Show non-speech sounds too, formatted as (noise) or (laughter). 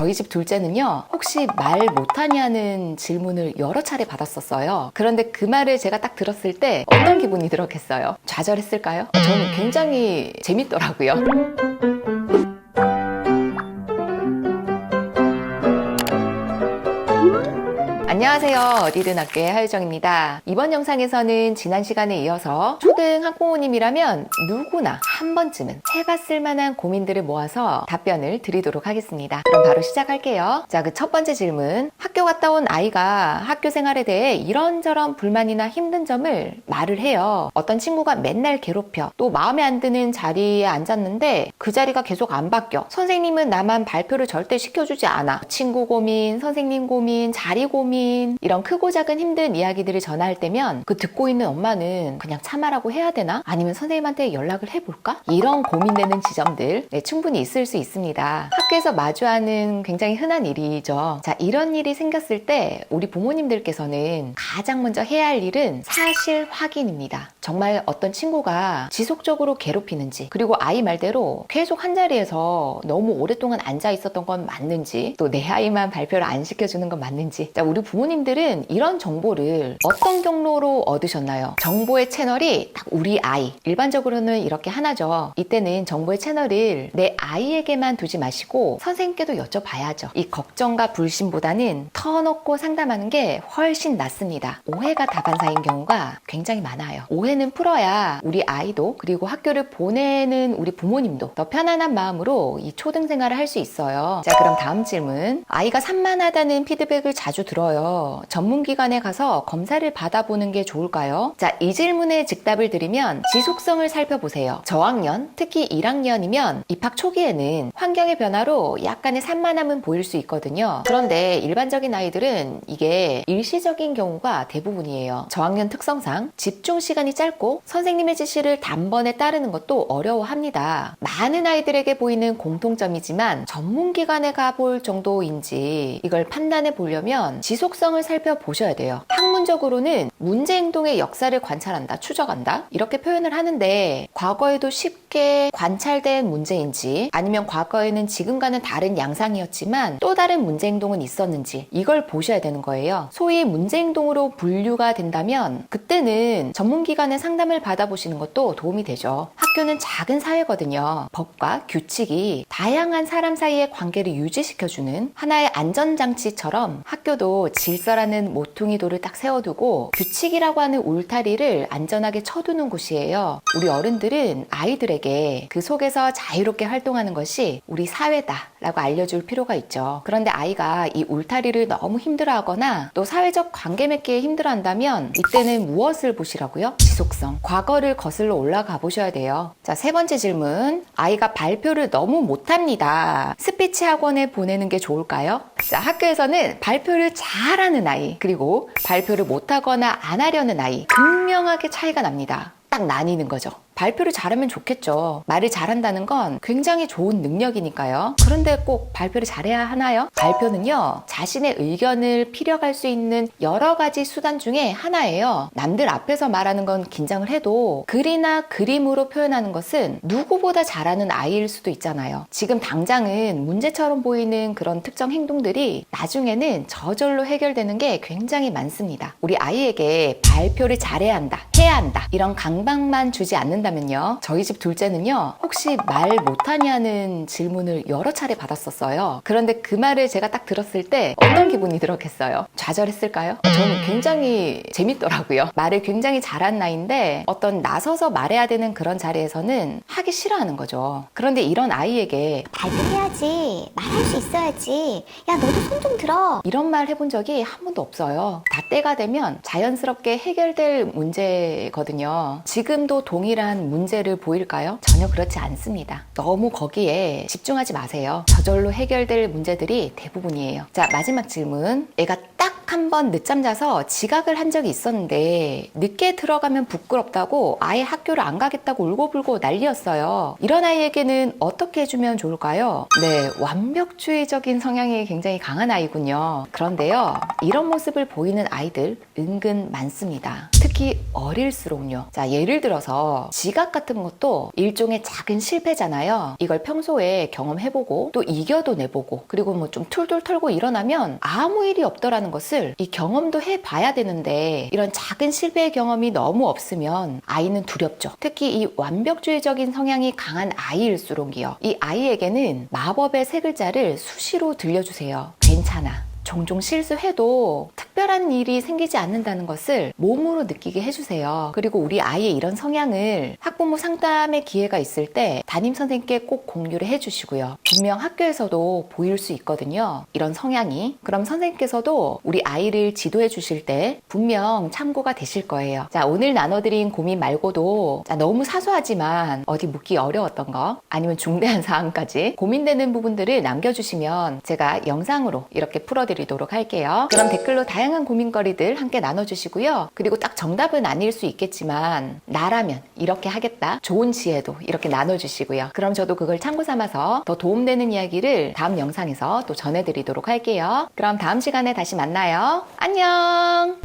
저희 집 둘째는요, 혹시 말 못하냐는 질문을 여러 차례 받았었어요. 그런데 그 말을 제가 딱 들었을 때 어떤 기분이 들었겠어요? 좌절했을까요? 저는 굉장히 재밌더라고요. 안녕하세요. 어디든 학교의 하유정입니다. 이번 영상에서는 지난 시간에 이어서 초등 학부모님이라면 누구나 한 번쯤은 해봤을 만한 고민들을 모아서 답변을 드리도록 하겠습니다. 그럼 바로 시작할게요. 자, 그 첫 번째 질문. 학교 갔다 온 아이가 학교 생활에 대해 이런저런 불만이나 힘든 점을 말을 해요. 어떤 친구가 맨날 괴롭혀. 또 마음에 안 드는 자리에 앉았는데 그 자리가 계속 안 바뀌어. 선생님은 나만 발표를 절대 시켜주지 않아. 친구 고민, 선생님 고민, 자리 고민, 이런 크고 작은 힘든 이야기들을 전할 때면 그 듣고 있는 엄마는 그냥 참아라고 해야 되나? 아니면 선생님한테 연락을 해볼까? 이런 고민되는 지점들 네, 충분히 있을 수 있습니다. 학교에서 마주하는 굉장히 흔한 일이죠. 자, 이런 일이 생겼을 때 우리 부모님들께서는 가장 먼저 해야 할 일은 사실 확인입니다. 정말 어떤 친구가 지속적으로 괴롭히는지 그리고 아이 말대로 계속 한 자리에서 너무 오랫동안 앉아 있었던 건 맞는지 또 내 아이만 발표를 안 시켜주는 건 맞는지 자, 우리 부모님 들은 이런 정보를 어떤 경로로 얻으셨나요? 정보의 채널이 딱 우리 아이 일반적으로는 이렇게 하나죠. 이때는 정보의 채널을 내 아이에게만 두지 마시고 선생님께도 여쭤봐야죠. 이 걱정과 불신보다는 터놓고 상담하는 게 훨씬 낫습니다. 오해가 다반사인 경우가 굉장히 많아요. 오해는 풀어야 우리 아이도 그리고 학교를 보내는 우리 부모님도 더 편안한 마음으로 이 초등 생활을 할 수 있어요. 자, 그럼 다음 질문. 아이가 산만하다는 피드백을 자주 들어요. 전문기관에 가서 검사를 받아보는 게 좋을까요? 자, 이 질문에 즉답을 드리면 지속성을 살펴보세요. 저학년, 특히 1학년이면 입학 초기에는 환경의 변화로 약간의 산만함은 보일 수 있거든요. 그런데 일반적인 아이들은 이게 일시적인 경우가 대부분이에요. 저학년 특성상 집중 시간이 짧고 선생님의 지시를 단번에 따르는 것도 어려워합니다. 많은 아이들에게 보이는 공통점이지만 전문기관에 가볼 정도인지 이걸 판단해 보려면 지속성 을 살펴보셔야 돼요. 학문적으로는 문제 행동의 역사를 관찰한다, 추적한다 이렇게 표현을 하는데 과거에도 쉽게 관찰된 문제인지 아니면 과거에는 지금과는 다른 양상이었지만 또 다른 문제 행동은 있었는지 이걸 보셔야 되는 거예요. 소위 문제 행동으로 분류가 된다면 그때는 전문기관의 상담을 받아보시는 것도 도움이 되죠. 학교는 작은 사회거든요. 법과 규칙이 다양한 사람 사이의 관계를 유지시켜주는 하나의 안전장치처럼 학교도 질 서라는 모퉁이 돌을 딱 세워두고 규칙이라고 하는 울타리를 안전하게 쳐두는 곳이에요. 우리 어른들은 아이들에게 그 속에서 자유롭게 활동하는 것이 우리 사회다라고 알려줄 필요가 있죠. 그런데 아이가 이 울타리를 너무 힘들어하거나 또 사회적 관계 맺기에 힘들어한다면 이때는 무엇을 보시라고요? 지속성. 과거를 거슬러 올라가 보셔야 돼요. 자, 세 번째 질문. 아이가 발표를 너무 못합니다. 스피치 학원에 보내는 게 좋을까요? 자, 학교에서는 발표를 잘하는 아이, 그리고 발표를 못하거나 안 하려는 아이, 분명하게 차이가 납니다. 딱 나뉘는 거죠. 발표를 잘하면 좋겠죠. 말을 잘한다는 건 굉장히 좋은 능력이니까요. 그런데 꼭 발표를 잘해야 하나요? 발표는요, 자신의 의견을 피력할 수 있는 여러 가지 수단 중에 하나예요. 남들 앞에서 말하는 건 긴장을 해도 글이나 그림으로 표현하는 것은 누구보다 잘하는 아이일 수도 있잖아요. 지금 당장은 문제처럼 보이는 그런 특정 행동들이 나중에는 저절로 해결되는 게 굉장히 많습니다. 우리 아이에게 발표를 잘해야 한다, 해야 한다, 이런 강박만 주지 않는다 면요 저희 집 둘째는요 혹시 말 못하냐는 질문을 여러 차례 받았었어요 그런데 그 말을 제가 딱 들었을 때 어떤 기분이 들었겠어요 좌절했을까요 저는 굉장히 재밌더라고요 말을 굉장히 잘한 나이인데 어떤 나서서 말해야 되는 그런 자리에서는 하기 싫어하는 거죠 그런데 이런 아이에게 발표해야지. 말할 수 있어야지. 야, 너도 손 좀 들어. 이런 말 해본 적이 한 번도 없어요. 다 때가 되면 자연스럽게 해결될 문제거든요. 지금도 동일한 문제를 보일까요? 전혀 그렇지 않습니다. 너무 거기에 집중하지 마세요. 저절로 해결될 문제들이 대부분이에요. 자, 마지막 질문. 애가 딱 한 번 늦잠 자서 지각을 한 적이 있었는데 늦게 들어가면 부끄럽다고 아예 학교를 안 가겠다고 울고불고 난리였어요. 이런 아이에게는 어떻게 해주면 좋을까요? 네, 완벽주의적인 성향이 굉장히 강한 아이군요. 그런데요, 이런 모습을 보이는 아이들 은근 많습니다. 특히 어릴수록요. 자, 예를 들어서 지각 같은 것도 일종의 작은 실패잖아요. 이걸 평소에 경험해보고 또 이겨도 내보고 그리고 뭐 좀 툴툴 털고 일어나면 아무 일이 없더라는 것을 이 경험도 해봐야 되는데 이런 작은 실패의 경험이 너무 없으면 아이는 두렵죠. 특히 이 완벽주의적인 성향이 강한 아이일수록이요. 이 아이에게는 마법의 세 글자를 수시로 들려주세요. 괜찮아. 종종 실수해도 특별한 일이 생기지 않는다는 것을 몸으로 느끼게 해주세요. 그리고 우리 아이의 이런 성향을 학부모 상담의 기회가 있을 때 담임 선생님께 꼭 공유를 해주시고요. 분명 학교에서도 보일 수 있거든요. 이런 성향이. 그럼 선생님께서도 우리 아이를 지도해 주실 때 분명 참고가 되실 거예요. 자, 오늘 나눠드린 고민 말고도 자, 너무 사소하지만 어디 묻기 어려웠던 거 아니면 중대한 (laughs) 사항까지 고민되는 부분들을 남겨주시면 제가 영상으로 이렇게 풀어 드리도록 할게요. 그럼 댓글로 다양한 고민거리들 함께 나눠주시고요. 그리고 딱 정답은 아닐 수 있겠지만 나라면 이렇게 하겠다. 좋은 지혜도 이렇게 나눠주시고요. 그럼 저도 그걸 참고 삼아서 더 도움되는 이야기를 다음 영상에서 또 전해드리도록 할게요. 그럼 다음 시간에 다시 만나요. 안녕!